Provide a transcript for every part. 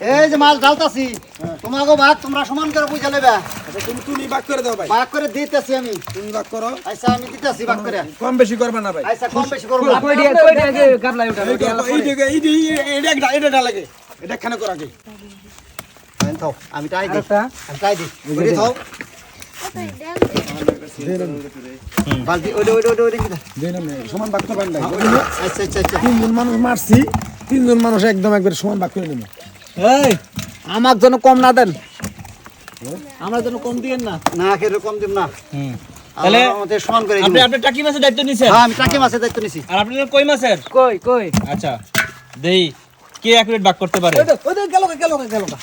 এই যে মাছ ঢালতাছি তোমাকে ভাগ তোমরা সমান করে বুঝে নেবে। আচ্ছা তুমি তুমি বাক করে দাও ভাই। ভাগ করে দিতেছি আমি। তুমি বাক করো। আচ্ছা আমি দিতেছি ভাগ করে। কম বেশি করবে না ভাই। আচ্ছা কম বেশি করব না। এই দিকে এই দিকে এটা একটা এটা এটা খানে করা আগে? আমি থাও, আমি টাই দিই। আমি টাই দিই। থাও বালতি সমান করবেন আচ্ছা আচ্ছা আচ্ছা। তিনজন মানুষ মারছি তিনজন মানুষ একদম একবার সমান বাক করে নেব এই আমার জন্য কম না দেন। আমার জন্য কম দিয়েন না। না কেউ কম দিব না। তাহলে আমার মতে সমান করে আপনি দিবো। টাকি মাছের দায়িত্ব নিছেন? হ্যাঁ আমি টাকি মাছের দায়িত্ব নিছি। আর আপনার কই মাছের? কই কই? আচ্ছা দেই কে অ্যাকুরেট বাক করতে পারে? ওই দেখ, ওই গেল গেল গেল না?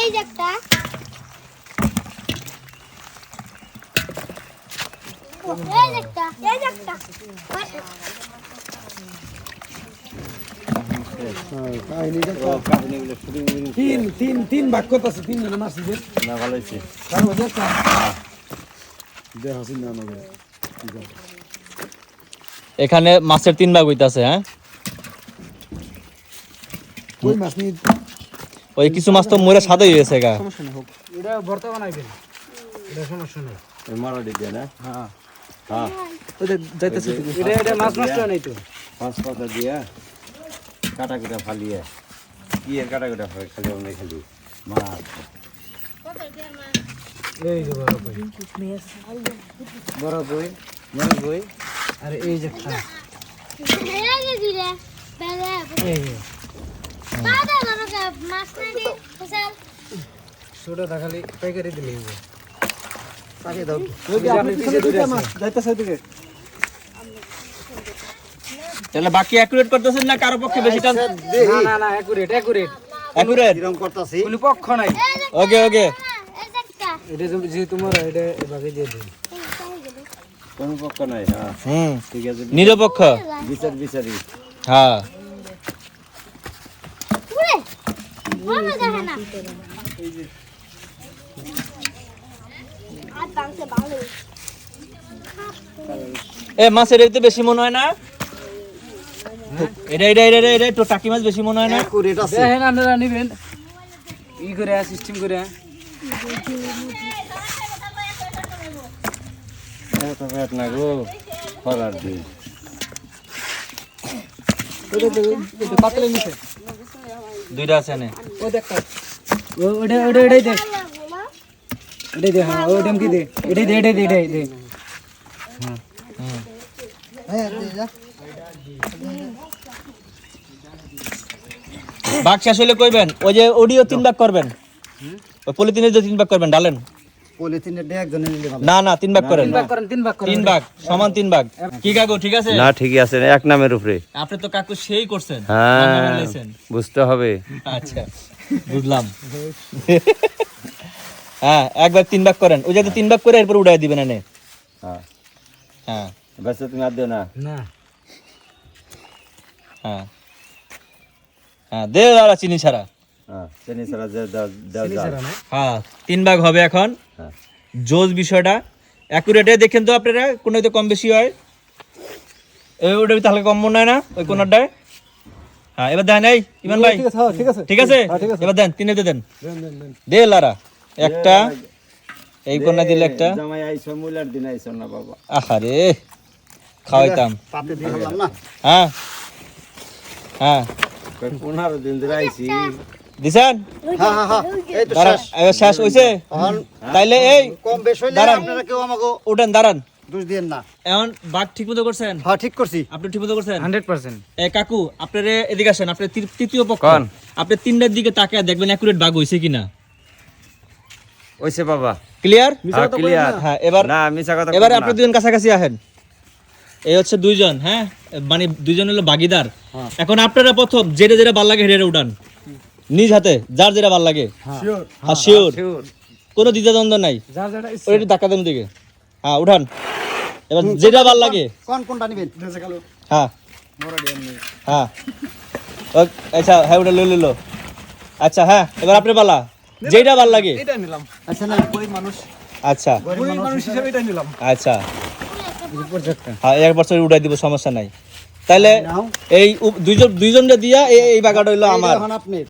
এই একটা। এই একটা এই একটা। তিন তিন তিন বাক করতেছে তিনজনে মারছি যে না ভালো হয়েছে। তারপর দেখলাম দেখ হাসি না না এখানে মাছের তিন ভাগ হইতাছে হ্যাঁ? কই মাছ নিয়ে? ওই কিছু মাছ তো মরে সাদা হয়ে গেছে গা। এটা ভর্তা বানাইবেন। এটা সমস্যা নেই। না হ্যাঁ? হ্যাঁ। ওই দেখ, যাইতেছে এটা এটা মাছ নষ্ট হয় নাই তো? পাঁচ পাতা দিয়া কাটা কুটা ফালিয়ে কি এর কাটা কুটা হয় খালি অনেক খালি? মাছ এই যে বড় কই বড় কই বড় কই আর এই যে মাছ ছোটটা খালি পাইকারি দিলে। টাকি দাও। আপনি পিছে যাইতেছে ওইদিকে। তাহলে বাকি অ্যাকুরেট করতেছেন না কারও পক্ষে বেশি টান? না না না অ্যাকুরেট কিরম করতাছি? কোনো পক্ষ নাই। ওকে ওকে এটা যে- যে তোমার এটা এভাবে দিয়ে দিই কোন পক্ষ নাই হ্যাঁ। হুম। ঠিক আছে। নিরপেক্ষ। বিচার বিচারি। হ্যাঁ। এ মাছের এটা বেশি মনে হয় না? এটা এটা এটা এটা- একটু টাকি মাছ বেশি মনে হয় না? একুরেট আছে। দেখেন আপনারা নিবেন। ই করে সিস্টেম করে। না গো খরার দিন দুইটা আছে না ও দেখ ওটা ওটা এটাই দে। হ্যাঁ ওটা কি দে? এটাই দে এটাই দে এটাই দে। হ্যাঁ দে বাঘ শেষ হইলে কইবেন ওই যে অডিও তিন ভাগ করবেন। ওই পলিথিনের যে তিন ভাগ করবেন ডালেন। না না তিন ভাগ করেন। তিন ভাগ করেন তিন ভাগ করেন। তিন ভাগ সমান তিন ভাগ। কি কাকু ঠিক আছে? না ঠিকই আছে এক নামের উপরে। আপনি তো কাকু সেই করছেন হ্যাঁ বুঝতে হবে। আচ্ছা বুঝলাম। হ্যাঁ একবার তিন ভাগ করেন। ওই যাতে তিন ভাগ করে এরপর উড়াই দিবেন এনে। হ্যাঁ। হ্যাঁ। তুমি আর দিও না। না। হ্যাঁ। হ্যাঁ দে দাদা চিনি ছাড়া। হ্যাঁ হ্যাঁ তিন ভাগ হবে এখন। হ্যাঁ। জোজ বিষয়টা। অ্যাকুরেটে দেখেন তো আপনারা কোনো হয়তো কম বেশি হয়? এই ওটা তাহলে কম মনে হয় না ওই কোনটায়? হ্যাঁ এবার দেন এই ইমান ভাই। ঠিক আছে ঠিক আছে। ঠিক এবার দেন তিনে দেন। দে লারা একটা। এই কোনা দিলে একটা? জামাই আইসো মুলার দিন আইসো না বাবা। আহারে খাওয়াইতাম। পাতে দিয়ে না? হ্যাঁ। হ্যাঁ। পনেরো দিন ধরে আইসি দিছেন? হ্যাঁ হ্যাঁ এই তো দাঁড়ান শেষ। হয়েছে তাইলে এই কম বেশ হইলে আপনারা কেউ আমাকে উঠেন দাঁড়ান। দোষ দিয়েন না। এখন বাঘ ঠিক মতো করছেন ঠিক করছি। আপনি ঠিক মতো করছেন? Hundred percent. কাকু আপনার এদিকে আসেন আপনি তৃতীয় পক্ষ। কোন? আপনি তিনটার দিকে তাকায় দেখবেন অ্যাকুরেট বাঘ হইছে কিনা। ওইসে বাবা। ক্লিয়ার হ্যাঁ ক্লিয়ার হ্যাঁ এবার না মিছা কথা এবার আপনি দুজন কাছাকাছি আসেন। এই হচ্ছে দুইজন হ্যাঁ? মানে দুইজন হলো বাগিদার। এখন আপনারা প্রথম যেটা যেটা ভালো লাগে হেঁটে উঠান। নিজ হাতে যার যেটা ভালো লাগে। হ্যাঁ। শিওর কোনো দ্বিধাদ্বন্দ্ব নাই। ওই একটু ধাক্কা দেন দিকে। হ্যাঁ উঠান। এবার যেটা ভালো লাগে। কোন কোনটা নেবেন? হ্যাঁ। হ্যাঁ। ও, আচ্ছা হ্যাঁ ওটা লই লইলো আচ্ছা হ্যাঁ এবার আপনি পালা। যেটা ভালো লাগে। এটা নিলাম। আচ্ছা না ওই মানুষ। আচ্ছা। ওই মানুষ হিসেবে এটা নিলাম। আচ্ছা। হ্যাঁ এক বছর উঠাই দিব সমস্যা নাই। তাহলে এই দুইজন দুইজনটা দিয়া এই বাগাটা হইল আমার।